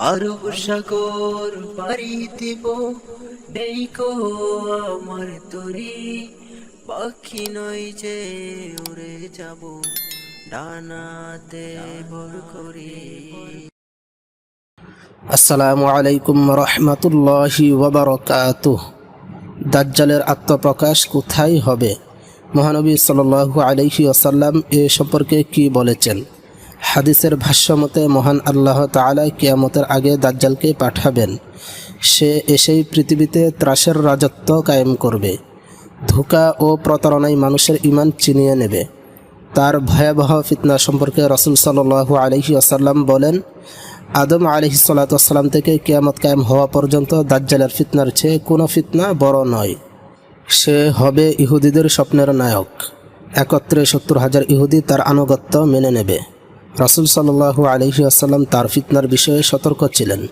আরব সাগর পাড়ি দিব নেই কো আমার তরি, পাখি নয় যে উড়ে যাব। ডানাতে ভর করি। আসসালামু আলাইকুম রহমতুল্লাহি ওবরকাতুহ দাজ্জালের আত্মপ্রকাশ কোথায় হবে? মহানবী সাল্লাল্লাহু আলাইহি ওসাল্লাম এ সম্পর্কে কি বলেছেন? হাদিসের ভাষ্যমতে মহান আল্লাহ তাআলা কিয়ামতের আগে দাজ্জালকে পাঠাবেন। সে এসেই পৃথিবীতে ত্রাসের রাজত্ব কায়েম করবে। ধোকা ও প্রতারণায় মানুষের ইমান চিনিয়ে নেবে। তার ভয়াবহ ফিতনা সম্পর্কে রসুল সাল্লাল্লাহু আলহি আসাল্লাম বলেন, আদম আলহি সাল্লাতাম থেকে কেয়ামত কায়েম হওয়া পর্যন্ত দাজ্জালের ফিতনার চেয়ে কোনো ফিতনা বড় নয়। সে হবে ইহুদিদের স্বপ্নের নায়ক। একত্রে সত্তর হাজার ইহুদি তার আনুগত্য মেনে নেবে। রসুল সাল্লাল্লাহু আলহি আসাল্লাম তার ফিতনার বিষয়ে সতর্ক ছিলেন।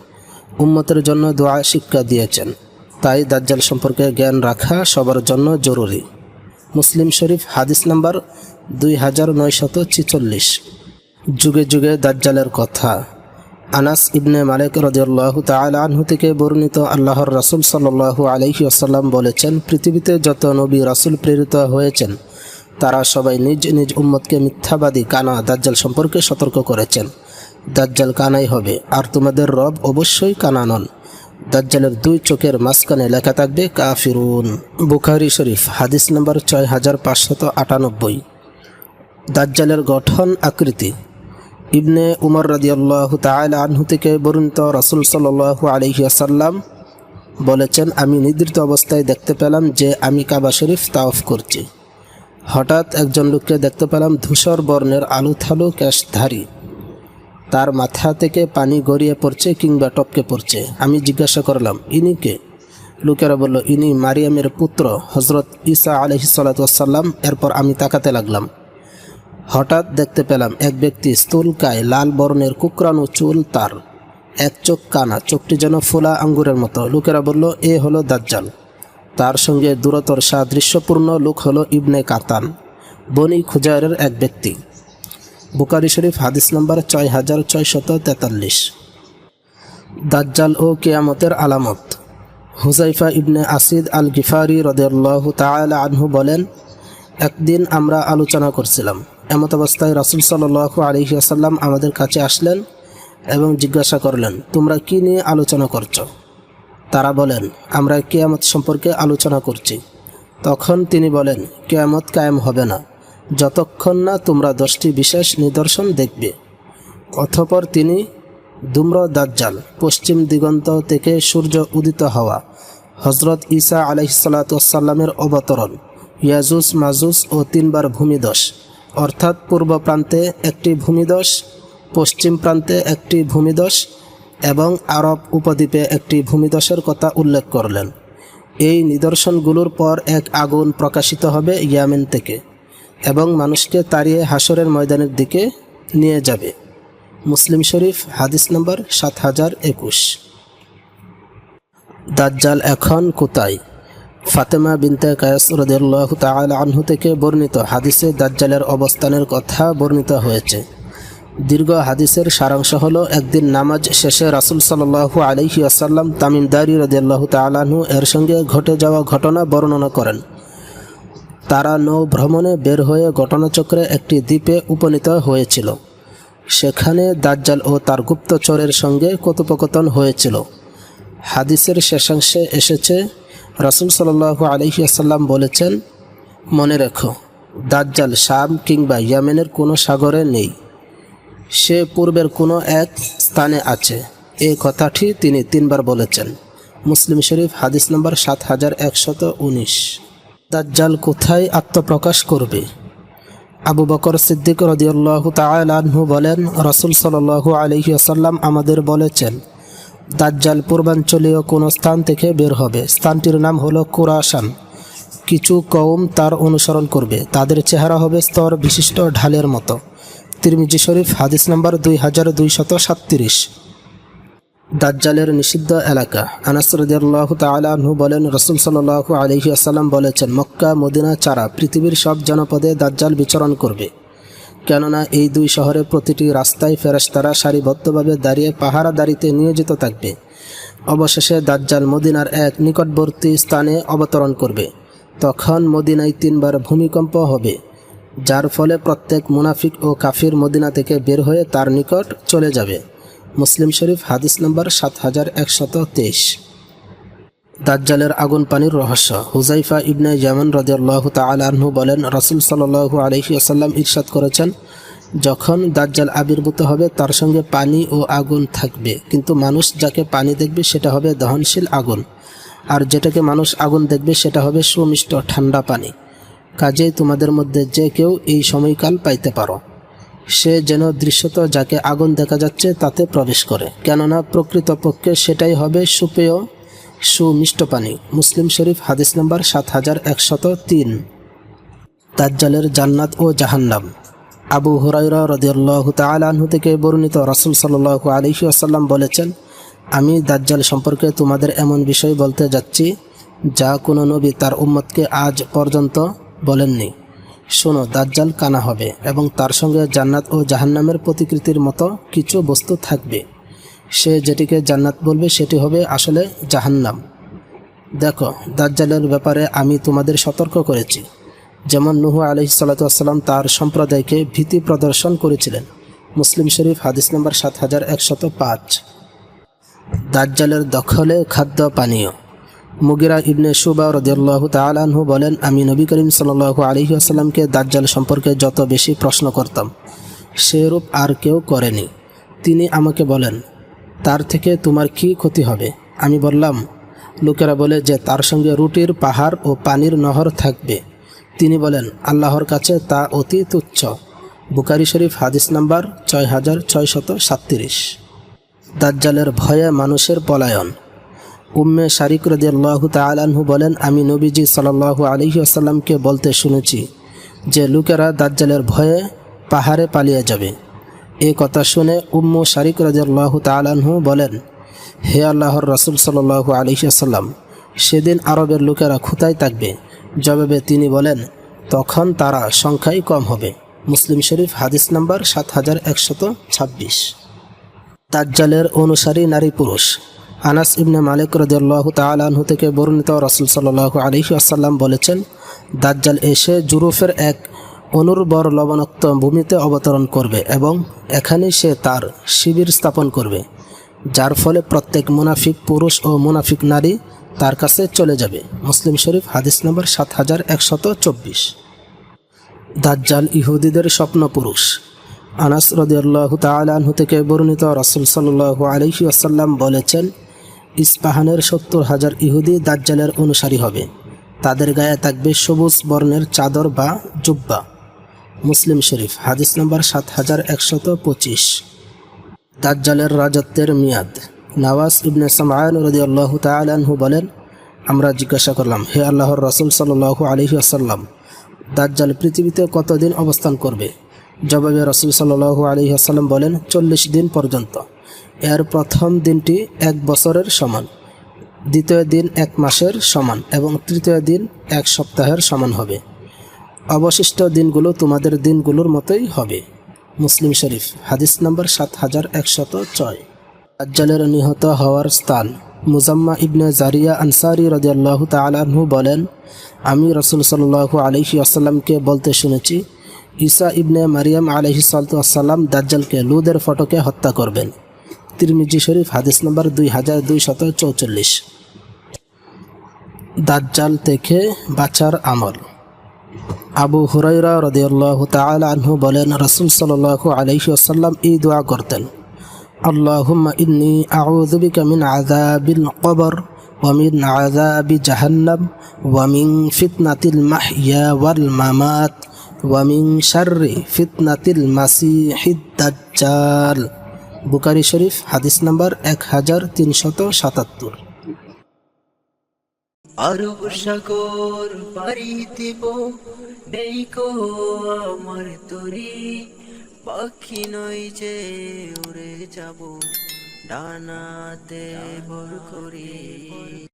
উম্মতের জন্য দোয়া, শিক্ষা দিয়েছেন। তাই দাজ্জাল সম্পর্কে জ্ঞান রাখা সবার জন্য জরুরি। মুসলিম শরীফ, হাদিস নাম্বার দুই হাজার নয়শত ছিচল্লিশ। যুগে যুগে দাজ্জালের কথা। আনাস ইবনে মালিক রদিয়াল্লাহু তাআলা আনহু থেকে বর্ণিত আল্লাহর রাসূল সাল্লাল্লাহু আলাইহি ওয়াসাল্লাম বলেছেন, পৃথিবীতে যত নবী রাসূল প্রেরিত হয়েছেন তারা সবাই নিজ নিজ উম্মতকে মিথ্যাবাদী কানা দাজ্জাল সম্পর্কে সতর্ক করেছেন। দাজ্জাল কানাই হবে, আর তোমাদের রব অবশ্যই কানা নন। দাজ্জালের দুই চোখের মাঝখানে লেখা থাকবে, কাফিরুন। বুখারি শরীফ, হাদিস নম্বর ছয় হাজার পাঁচশত আটানব্বই। দাজ্জালের গঠন আকৃতি। ইবনে উমর রাদিয়াল্লাহ তাআলা আনহু থেকে বর্ণিত রাসূল সাল্লাল্লাহু আলাইহি আসাল্লাম বলেছেন, আমি নিদ্রিত অবস্থায় দেখতে পেলাম যে আমি কাবা শরীফ তাওফ করছি। হঠাৎ একজন লোককে দেখতে পেলাম ধূসর বর্ণের আলু থালু ক্যাশধারী। তার মাথা থেকে পানি গড়িয়ে পড়ছে কিংবা টপকে পড়ছে। আমি জিজ্ঞাসা করলাম, ইনি কে? লোকেরা বলল, ইনি মারিয়ামের পুত্র হজরত ঈসা আলহি সাল্লাতাম এরপর আমি তাকাতে লাগলাম। হঠাৎ দেখতে পেলাম এক ব্যক্তি স্থূলকায় লাল বর্ণের কুকরানো চুল তার। এক চোখ কানা, চোখটি যেন ফোলা আঙ্গুরের মতো। লোকেরা বলল, এ হলো দাজ্জাল। তার সঙ্গে দূরতর সাদৃশ্যপূর্ণ লোক হল ইবনে কাতান, বনি খুজারের এক ব্যক্তি। বুকারি শরীফ, হাদিস নম্বর ছয় হাজার ছয়শত তেতাল্লিশ। দাজ্জাল ও কেয়ামতের আলামত। হুজাইফা ইবনে আসিদ আল গিফারি রদেল্লাহ তাআলা আনহু বলেন, একদিন আমরা আলোচনা করছিলাম। এমত অবস্থায় রাসুল সাল্লাহ আলহি আসাল্লাম আমাদের কাছে আসলেন এবং জিজ্ঞাসা করলেন, তোমরা কি নিয়ে আলোচনা করছ? তারা বলেন, আমরা কেয়ামত সম্পর্কে আলোচনা করছি। তখন তিনি বলেন, কেয়ামত কায়েম হবে না। যতক্ষণ না তোমরা দশটি বিশেষ নিদর্শন দেখবে। অথপর তিনি দুম্র দাজ্জাল, পশ্চিম দিগন্ত থেকে সূর্য উদিত হওয়া হজরত ঈসা আলহিসাল্লামের অবতরণ, ইয়াজুস, মাজুস ও তিনবার ভূমিদশ, অর্থাৎ পূর্ব প্রান্তে একটি ভূমিদশ, পশ্চিম প্রান্তে একটি ভূমিদশ এবং আরব উপদ্বীপে একটি ভূমিদশের কথা উল্লেখ করলেন। এই নিদর্শনগুলোর পর এক আগুন প্রকাশিত হবে ইয়ামেন থেকে এবং মানুষকে তাড়িয়ে হাসরের ময়দানের দিকে নিয়ে যাবে। মুসলিম শরীফ, হাদিস নম্বর সাত হাজার একুশ। দাজ্জাল এখন কোথায়? ফাতেমা বিনতে কায়াস রদুল্লাহ তাআলা আনহু থেকে বর্ণিত হাদিসে দাজ্জালের অবস্থানের কথা বর্ণিত হয়েছে। দীর্ঘ হাদিসের সারাংশ হলো, একদিন নামাজ শেষে রাসুল সাল্লাহু আলহি আসাল্লাম তামিমদারি রদিয়াল্লাহু তালাহু এর সঙ্গে ঘটে যাওয়া ঘটনা বর্ণনা করেন। তারা নৌ ভ্রমণে বের হয়ে ঘটনাচক্রে একটি দ্বীপে উপনীত হয়েছিল। সেখানে দাজ্জাল ও তার গুপ্তচরের সঙ্গে কথোপকথন হয়েছিল। হাদিসের শেষাংশে এসেছে, রাসুল সাল্লাহু আলহি আসাল্লাম বলেছেন, মনে রেখো, দাজ্জাল শাম কিংবা ইয়ামেনের কোনো সাগরে নেই। সে পূর্বের কোনো এক স্থানে আছে। এই কথাটি তিনি তিনবার বলেছেন। মুসলিম শরীফ, হাদিস নম্বর সাত হাজার একশত উনিশ। দাজ্জাল কোথায় আত্মপ্রকাশ করবে? আবু বকর সিদ্দিক রদিয়াল্লাহু তাআলাহু বলেন, রসুল সাল্লাল্লাহু আলহি আসাল্লাম আমাদের বলেছেন, দাজ্জাল পূর্বাঞ্চলীয় কোনো স্থান থেকে বের হবে। স্থানটির নাম হলো কুরাসান কিছু কৌম তার অনুসরণ করবে। তাদের চেহারা হবে স্তর বিশিষ্ট ঢালের মতো। তিরমিজি শরীফ, হাদিস নম্বর দুই হাজার দুইশত সাতত্রিশ। দাজ্জালের নিষিদ্ধ এলাকা। আনাস তালাহু বলেন, রসুল সাল্লাহ আলহি আসাল্লাম বলেছেন, মক্কা, মদিনা চারা পৃথিবীর সব জনপদে দাজ্জাল বিচরণ করবে। কেননা এই দুই শহরে প্রতিটি রাস্তায় ফেরেশতারা সারিবদ্ধভাবে দাঁড়িয়ে পাহারা দাঁড়িতে নিয়োজিত থাকবে। অবশেষে দাজ্জাল মদিনার এক নিকটবর্তী স্থানে অবতরণ করবে। তখন মদিনায় তিনবার ভূমিকম্প হবে। যার ফলে প্রত্যেক মুনাফিক ও কাফির মদিনা থেকে বের হয়ে তার নিকট চলে যাবে। মুসলিম শরীফ, হাদিস নম্বর সাত হাজার একশত তেইশ। দাজ্জালের আগুন পানির রহস্য। হুজাইফা ইবনে জামান রদিয়াল্লাহু তালাহু বলেন, রসুল সাল্লু আলহি আসাল্লাম ইরশাদ করেছেন, যখন দাজ্জাল আবির্ভূত হবে, তার সঙ্গে পানি ও আগুন থাকবে। কিন্তু মানুষ যাকে পানি দেখবে, সেটা হবে দহনশীল আগুন। আর যেটাকে মানুষ আগুন দেখবে, সেটা হবে সুমিষ্ট ঠান্ডা পানি। কাজেই তোমাদের মধ্যে যে কেউ এই সময়কাল পাইতে পারো। সে যেন দৃশ্যত যাকে আগুন দেখা যাচ্ছে তাতে প্রবেশ করে। কেননা প্রকৃতপক্ষে সেটাই হবে সুপেয় সুমিষ্ট পানি মুসলিম শরীফ, হাদিস নম্বর সাত হাজার একশত তিন। দাজ্জালের জান্নাত ও জাহান্নাম। আবু হুরাইরা রদিয়াল্লাহু তালাহু থেকে বর্ণিত রাসুল সাল্লাহু আলহি আসাল্লাম বলেছেন, আমি দাজ্জাল সম্পর্কে তোমাদের এমন বিষয় বলতে যাচ্ছি, যা কোনো নবী তার উম্মতকে আজ পর্যন্ত বলেননি। শোনো, দাজ্জাল কানা হবে এবং তার সঙ্গে জান্নাত ও জাহান্নামের প্রতিকৃতির মতো কিছু বস্তু থাকবে। সে যেটিকে জান্নাত বলবে, সেটি হবে আসলে জাহান্নাম। দেখো, দাজ্জালের ব্যাপারে আমি তোমাদের সতর্ক করেছি। যেমন নুহু আলহি সাল্লাতাম তার সম্প্রদায়কে ভীতি প্রদর্শন করেছিলেন। মুসলিম শরীফ, হাদিস নম্বর সাত হাজার একশত পাঁচ। দাজ্জালের দখলে খাদ্য পানীয়। মুগিরা ইবনে সুবা রদিয়াল্লাহু তালাহু বলেন, আমি নবী করিম সাল্লাহু আলহি দাজ্জাল সম্পর্কে যত বেশি প্রশ্ন করতাম, সেরূপ আর কেউ করেনি। তিনি আমাকে বলেন, তার থেকে তোমার কি ক্ষতি হবে? আমি বললাম, লোকেরা বলে যে তার সঙ্গে রুটির পাহাড় ও পানির নহর থাকবে। তিনি বলেন, আল্লাহর কাছে তা অতি তুচ্ছ। বুকারি শরীফ, হাদিস নাম্বার ছয় হাজার ছয়শত সাতত্রিশ। দাজ্জালের ভয়ে মানুষের পলায়ন। উম্মে শারিক রদিয়াল্লাহু তালাহু বলেন, আমি নবীজি সাল্লাহু আলহি আসাল্লামকে বলতে শুনেছি যে, লোকেরা দাজ্জালের ভয়ে পাহাড়ে পালিয়ে যাবে। এ কথা শুনে উম্মু শারিক রাজিয়াল্লাহু তালাহু বলেন, হে আল্লাহর রসুল সাল্লাহু আলহিসাল্লাম সেদিন আরবের লোকেরা খুতায় থাকবে। জবাবে তিনি বলেন, তখন তারা সংখ্যাই কম হবে। মুসলিম শরীফ, হাদিস নাম্বার সাত হাজার একশত ছাব্বিশ। দাজ্জালের অনুসারী নারী পুরুষ আনাস ইবনে মালিক রদিয়াল্লাহু তালাহু থেকে বর্ণিত রসুল সাল্লাহু আলহি আসাল্লাম বলেছেন, দাজ্জাল এসে জুরুফের এক অনুর্বর লবণাক্ত ভূমিতে অবতরণ করবে এবং এখানে সে তার শিবির স্থাপন করবে, যার ফলে প্রত্যেক মুনাফিক পুরুষ ও মুনাফিক নারী তার কাছে চলে যাবে। মুসলিম শরীফ, হাদিস নম্বর সাত হাজার একশত চব্বিশ। দাজ্জাল ইহুদিদের স্বপ্ন পুরুষ। আনাস রদিয়াল্লাহু তালাহু থেকে বর্ণিত রাসুল সাল্লু আলহি আসাল্লাম বলেছেন ইস্পাহানের সত্তর হাজার ইহুদি দাজ্জালের অনুসারী হবে। তাদের গায়ে থাকবে সবুজ বর্ণের চাদর বা জুব্বা। মুসলিম শরীফ, হাদিস নম্বর সাত হাজার একশত পঁচিশ। দাজ্জালের রাজত্বের মেয়াদ। নওয়াজ ইবনে সামান রদি আল্লাহ তালাহু বলেন, আমরা জিজ্ঞাসা করলাম, হে আল্লাহর রসুল সাল্লু আলহি আসাল্লাম দাজ্জাল পৃথিবীতে কতদিন অবস্থান করবে? জবাবে রসুল সাল্লু আলহি আসাল্লাম বলেন, চল্লিশ দিন পর্যন্ত। এর প্রথম দিনটি এক বছরের সমান। দ্বিতীয় দিন এক মাসের সমান এবং তৃতীয় দিন এক সপ্তাহের সমান হবে। অবশিষ্ট দিনগুলো তোমাদের দিনগুলোর মতোই হবে। মুসলিম শরীফ, হাদিস নম্বর সাত হাজার একশত ছয়। আজ্জালের নিহত হওয়ার স্থান মুজাম্মা ইবনে জারিয়া আনসারি রদিয়াল্লাহ তালাহু বলেন, আমি রসুল সাল্লাহু আলহি আসাল্লামকে বলতে শুনেছি, ঈসা ইবনে মারিয়াম আলহি সাল্লাম দাজ্জালকে লুদের ফটকে হত্যা করবেন। তিরমিজি শরীফ, হাদিস নম্বর দুই হাজার দুই শত চৌচল্লিশ। দাজ্জাল থেকে বাঁচার আমল। আবু হুরাইরা রদিয়াল্লাহ তাল আনহু বলেন, রসুল সাল্লাহ আলহি আসাল্লাম এই দোয়া করতেন, আল্লাহুম্মা ইন্নি আউযুবিকা মিন আযাবিল কবর ওয়া মিন আযাবি জাহান্নাম ফিতনাতিল মাহইয়া ওয়াল মামাত ওয়া মিন শাররি ফিতনাতিল দাজ্জাল। বুকারি শরীফ, হাদিস নাম্বার এক হাজার তিনশত সাতাত্তর। আরব সাগর পারি দিব নেই কো আমার তরি। পাখি নই যে উড়ে যাব, ডানাতে ভর করি।